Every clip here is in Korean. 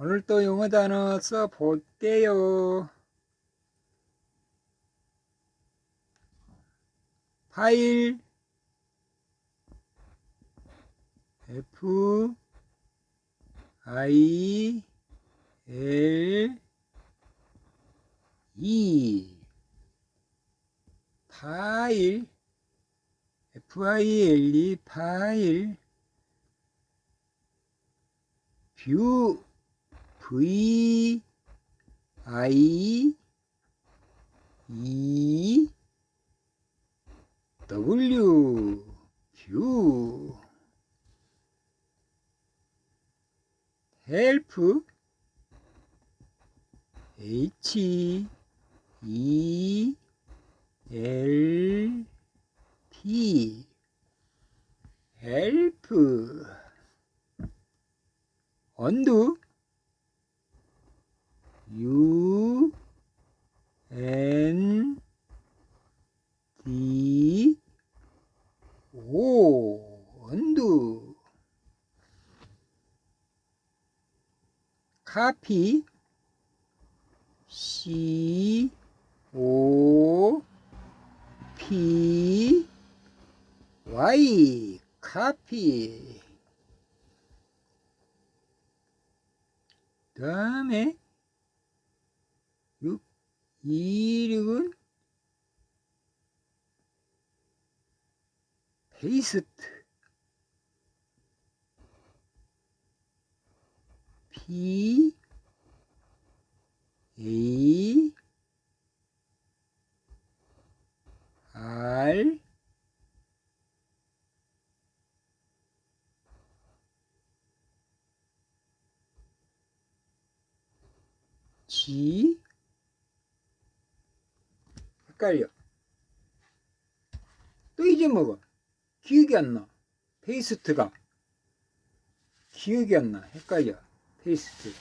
오늘 또 영어 단어 써볼게요. 파일 F I L E 파일 F I L E 파일 뷰 V I E W 뷰 help H E L P help undo U N D O undo copy C O P Y copy 다음에 6 이륙은 페이스트. P A R G 헷갈려. 또 잊어먹어 기억이 안 나. 페이스트가. 기억이 안 나. 헷갈려. 페이스트.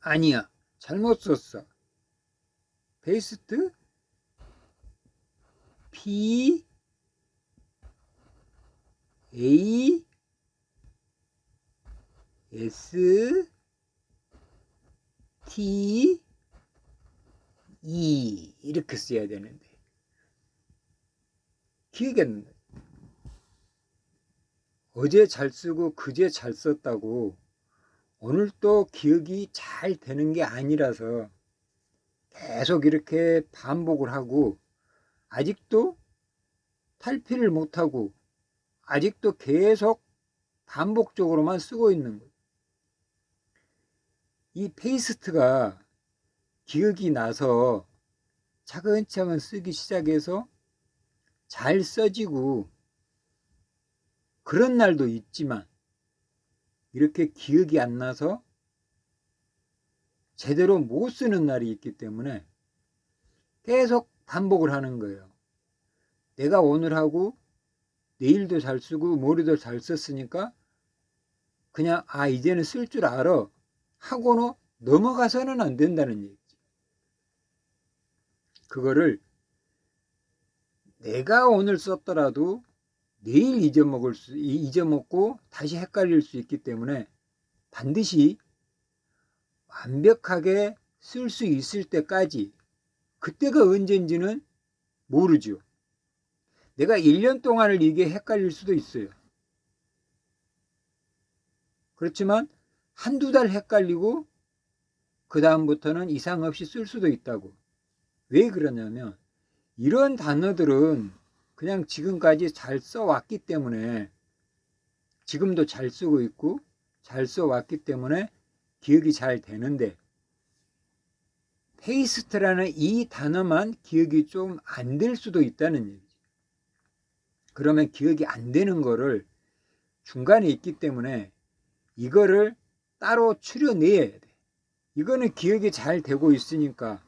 아니야. 잘못 썼어. 페이스트? P A S T E 이렇게 써야 되는데 기억이 안 나. 어제 잘 쓰고 그제 잘 썼다고 오늘 또 기억이 잘 되는 게 아니라서 계속 이렇게 반복을 하고 아직도 탈피를 못하고 아직도 계속 반복적으로만 쓰고 있는 거예요. 이 페이스트가 기억이 나서 차근차근 쓰기 시작해서 잘 써지고 그런 날도 있지만 이렇게 기억이 안 나서 제대로 못 쓰는 날이 있기 때문에 계속 반복을 하는 거예요. 내가 오늘 하고 내일도 잘 쓰고 모레도 잘 썼으니까 그냥 아 이제는 쓸 줄 알아 하고는 넘어가서는 안 된다는 얘기지. 그거를 내가 오늘 썼더라도 내일 잊어먹을 수 잊어먹고 다시 헷갈릴 수 있기 때문에 반드시 완벽하게 쓸 수 있을 때까지 그때가 언젠지는 모르죠. 내가 1년 동안을 이게 헷갈릴 수도 있어요. 그렇지만 한두 달 헷갈리고 그 다음부터는 이상 없이 쓸 수도 있다고. 왜 그러냐면 이런 단어들은 그냥 지금까지 잘 써왔기 때문에 지금도 잘 쓰고 있고 잘 써왔기 때문에 기억이 잘 되는데 페이스트라는 이 단어만 기억이 좀 안 될 수도 있다는 얘기죠. 그러면 기억이 안 되는 거를 중간에 있기 때문에 이거를 따로 추려내야 돼. 이거는 기억이 잘 되고 있으니까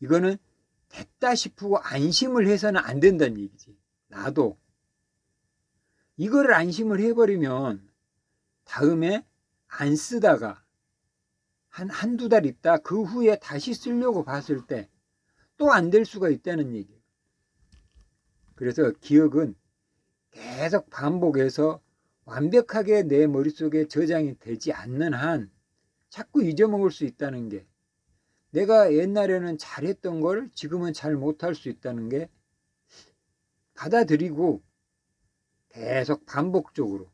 이거는 됐다 싶고 안심을 해서는 안 된다는 얘기지. 나도. 이거를 안심을 해버리면 다음에 안 쓰다가 한 한두 달 있다 그 후에 다시 쓰려고 봤을 때 또 안 될 수가 있다는 얘기예요. 그래서 기억은 계속 반복해서 완벽하게 내 머릿속에 저장이 되지 않는 한 자꾸 잊어먹을 수 있다는 게 내가 옛날에는 잘했던 걸 지금은 잘 못할 수 있다는 게 받아들이고 계속 반복적으로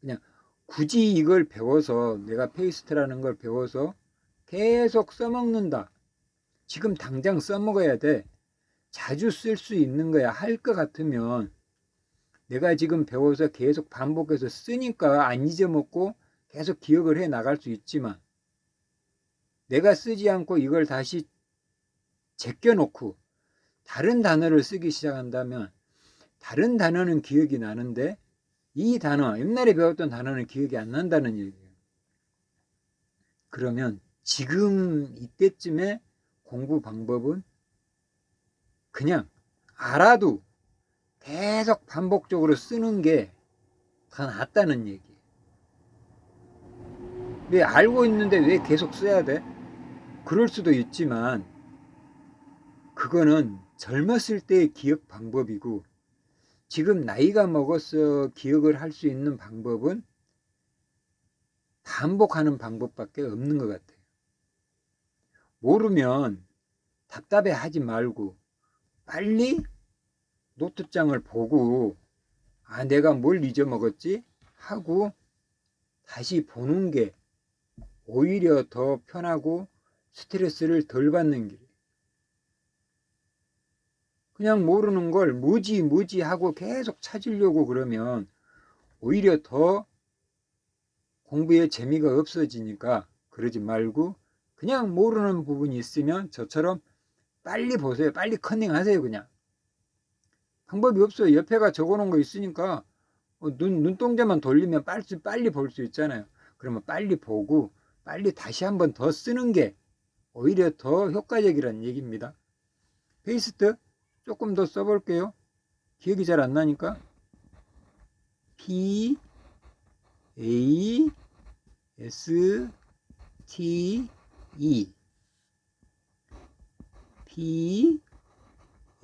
그냥 굳이 이걸 배워서 내가 페이스트라는 걸 배워서 계속 써먹는다. 지금 당장 써먹어야 돼. 자주 쓸 수 있는 거야. 할 것 같으면 내가 지금 배워서 계속 반복해서 쓰니까 안 잊어먹고 계속 기억을 해 나갈 수 있지만 내가 쓰지 않고 이걸 다시 제껴놓고 다른 단어를 쓰기 시작한다면 다른 단어는 기억이 나는데 이 단어, 옛날에 배웠던 단어는 기억이 안 난다는 얘기예요. 그러면 지금 이때쯤에 공부 방법은 그냥 알아도 계속 반복적으로 쓰는 게더 낫다는 얘기예요. 왜 알고 있는데 왜 계속 써야 돼? 그럴 수도 있지만 그거는 젊었을 때의 기억 방법이고 지금 나이가 먹어서 기억을 할 수 있는 방법은 반복하는 방법밖에 없는 것 같아요. 모르면 답답해 하지 말고 빨리 노트장을 보고 아 내가 뭘 잊어먹었지 하고 다시 보는 게 오히려 더 편하고 스트레스를 덜 받는 길이에요. 그냥 모르는 걸 뭐지 뭐지 하고 계속 찾으려고 그러면 오히려 더 공부에 재미가 없어지니까 그러지 말고 그냥 모르는 부분이 있으면 저처럼 빨리 보세요. 빨리 컨닝 하세요. 그냥. 방법이 없어요. 옆에가 적어놓은 거 있으니까 어, 눈, 눈동자만 돌리면 빨리, 빨리 볼 수 있잖아요. 그러면 빨리 보고 빨리 다시 한번 더 쓰는 게 오히려 더 효과적이라는 얘기입니다. 페이스트 조금 더 써볼게요. 기억이 잘 안 나니까. P A S T E P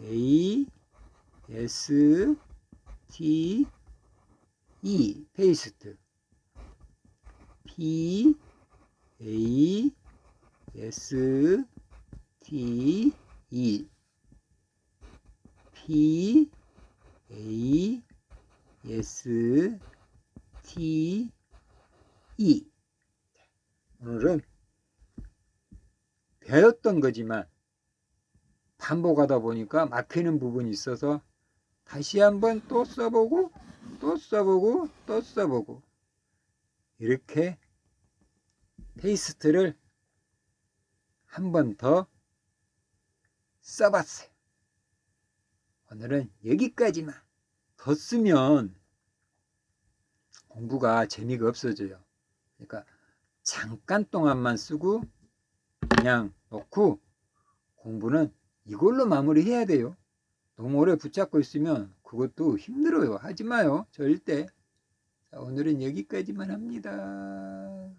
A S T E 페이스트. P A S T E. P A S T E. 오늘은 배웠던 거지만 반복하다 보니까 막히는 부분이 있어서 다시 한번 또 써보고 또 써보고 또 써보고 이렇게 페이스트를 한 번 더 써봤어요. 오늘은 여기까지만 더 쓰면 공부가 재미가 없어져요. 그러니까 잠깐 동안만 쓰고 그냥 놓고 공부는 이걸로 마무리해야 돼요. 너무 오래 붙잡고 있으면 그것도 힘들어요. 하지 마요. 절대. 자, 오늘은 여기까지만 합니다.